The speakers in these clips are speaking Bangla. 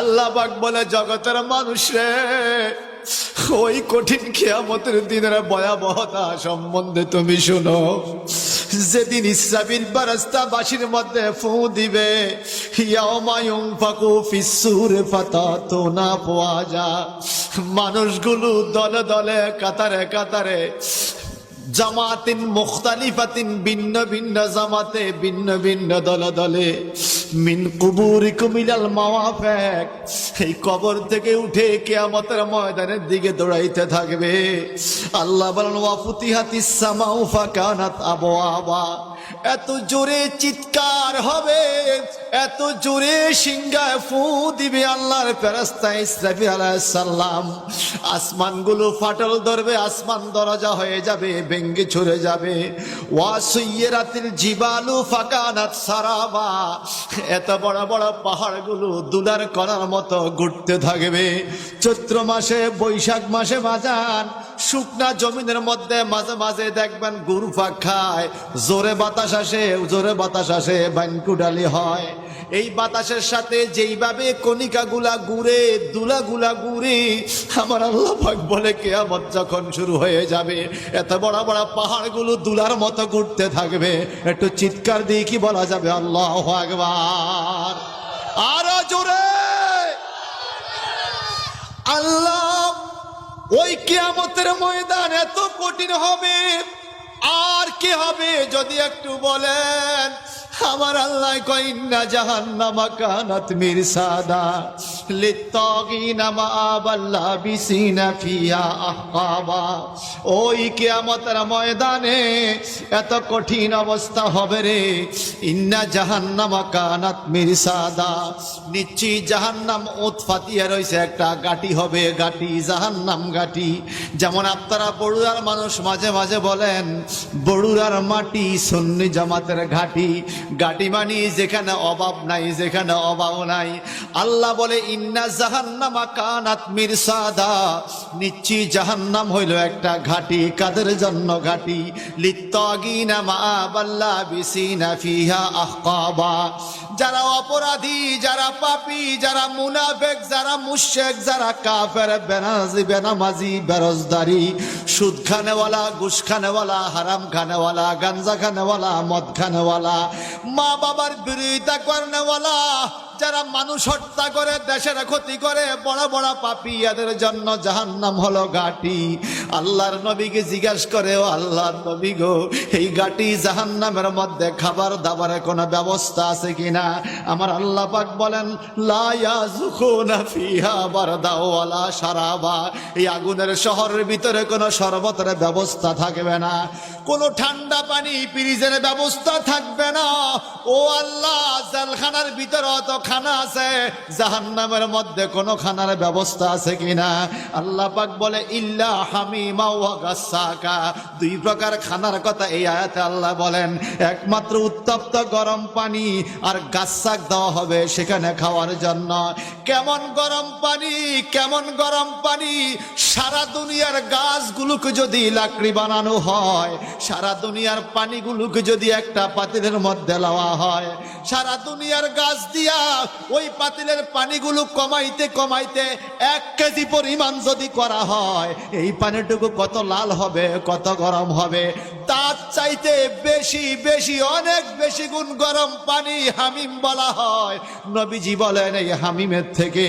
আল্লাহ পাক বলে, জগতের মানুষ রে, ওই কঠিন খেয়ামতের দিনের ভয়াবহতা সম্বন্ধে তুমি শুনো। যেদিন ইসরাবিল বারাস্তাবাসীর মধ্যে ফু দিবে ফাকু ফাতা না যা মানুষগুলো দলে দলে, কাতারে কাতারে, জামাতিন মুখতালিফাতিন ভিন্ন ভিন্ন জামাতে ভিন্ন ভিন্ন দলে দলে মিন কুবুরিকুম ইলাল মাওয়াফিক, এই কবর থেকে উঠে কিয়ামতের ময়দানের দিকে দৌড়াইতে থাকবে। আল্লাহ বলেন, ওয়া ফুতিহাতিস সামাউ ফাকানাত আবওয়াবা। এত জোরে চিৎকার হবে, এত জোরে সিংহায় ফু দিবে আল্লাহর ফেরেশতা ইসরাফিল আলাইহিস সালাম। আসমানগুলো ফাটল ধরবে, আসমান দরজা হয়ে যাবে, ভেঙ্গে ছড়ে যাবে। ওয়া সুইয়রাতিল জিবালু ফাকানাত সারাবা। এত বড় বড় পাহাড়গুলো দুলার করার মতো ঘুরতে থাকবে। চৈত্র মাসে, বৈশাখ মাসে বাজান, শুকনা জমিনের মধ্যে মাঝে মাঝে দেখবেন গুরুফা খায়, জোরে বাতাস আসে, জোরে বাতাস আসে বাইনকুডালি হয়। এই বাতাসের সাথে যেইভাবে কণিকা গুলা গুড়ে দুলা গুলা গুড়ে, আমার আল্লাহ বলে কেয়ামত যখন শুরু হয়ে যাবে, এত বড় বড় পাহাড়গুলো দুলার মতো ঘুরতে থাকবে। একটু চিৎকার দিয়ে কি বলা যাবে? আল্লাহ আকবার। আরও জোরে! আল্লাহ, ওই কেয়ামতের ময়দান এত কঠিন হবে। আর কি হবে যদি একটু বলেন? আমার আল্লাহ কইন্না জাহান্নামা কানাত মিরসাদা। ওই কিয়ামতের ময়দানে এত কঠিন অবস্থা হবে রে। ইন্না জাহান্নামা কানাত মিরসাদা। নিশ্চয়ই জাহান্নাম উৎফাতিয়া রয়েছে, একটা গাটি হবে গাটি জাহান্নাম গাটি যেমন আপনারা বড়ুয়ার মানুষ মাঝে মাঝে বলেন, বড়ুয়ার মাটি সন্নি জামাতের ঘাটি। গাটি মানি যেখানে অভাব নাই, যেখানে অভাব নাই। আল্লাহ বলে ইন্না জাহান্নামা কানাত মিরসাদা। নিশ্চয়ই জাহান্নাম হইল একটা ঘাটি, কাদের জন্য ঘাটি? লিত্তাগিনা মা বাল্লা বিসিনা ফিহা আহকাবা। যারা অপরাধী, যারা পাপী, যারা মুনাফেক, যারা মুশেক যারা কাফের বেনাজি বেনামাজি, বেরোজদারি সুদ খানেওয়ালা ঘুষ খানেওয়ালা হারাম খানেওয়ালা গাঞ্জা খানেওয়ালা মদ খানেওয়ালা মা বাবার বিরোধিতা করেনেওয়ালা যারা মানুষ হত্যা করে, দেশের ক্ষতি করে, বড় বড় পাপি এদের জন্য জাহান্নাম হলো গাটি আল্লাহর নবীকে জিজ্ঞাসা করে, ও আল্লাহর নবী গো, এই গাটি জাহান্নামের মধ্যে খাবার দাবারের কোনো ব্যবস্থা আছে কিনা? আমার আল্লাহ পাক বলেন, লা ইয়াজুকুনা ফিহা বারদা ওয়ালা শারাবা। এই আগুনের শহরের ভিতরে কোনো শরবতের ব্যবস্থা থাকবে না। কোনো ঠান্ডা পানি, ফ্রিজের ব্যবস্থা থাকবে না। ও আল্লাহ, জেলখানার ভিতরে অত খানা আছে, জাহান্নামের মধ্যে কোন খানার ব্যবস্থা আছে কিনা? আল্লাহ পাক বলে, ইল্লা হামিমা দুই প্রকার খানার কথা এই আয়াতে আল্লাহ বলেন। একমাত্র উত্তপ্ত গরম পানি আর গাছাক দেওয়া হবে সেখানে খাওয়ার জন্য। কেমন গরম পানি, কেমন গরম পানি সারা দুনিয়ার গাছগুলোকে যদি লাকড়ি বানানো হয়, সারা দুনিয়ার পানিগুলোকে যদি একটা পাতিলের মধ্যে লওয়া হয়, সারা দুনিয়ার গাছ দিয়া ওই পাতিলের পানিগুলো কমাইতে কমাইতে এক কেজি পরিমাণ যদি করা হয়, এই পানিটুকু কত লাল হবে, কত গরম হবে? তার চাইতে বেশি বেশি, অনেক বেশি গুণ গরম পানি হামিম বলা হয়। নবীজি বলেন, এই হামিমের থেকে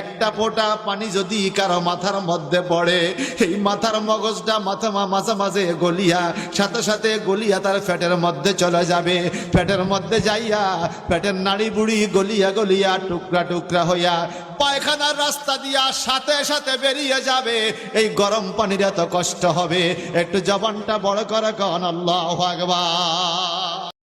একটা ফোঁটা পানি যদি কারও মাথার মধ্যে পড়ে, এই মাথার মগজটা মাথা মাঝে মাঝে গলিয়া, সাথে সাথে গলিয়া তার ফ্যাটের মধ্যে চলে যাবে। ফ্যাটের মধ্যে যাইয়া ফ্যাটের নাড়ি বুড়ি গলিয়া গলিয়া টুকরা টুকরা হইয়া পায়খানার রাস্তা দিয়া সাথে সাথে বেরিয়ে যাবে। এই গরম পানির এত কষ্ট হবে। একটু জবানটা বড় করে কন, আল্লাহ আকবার।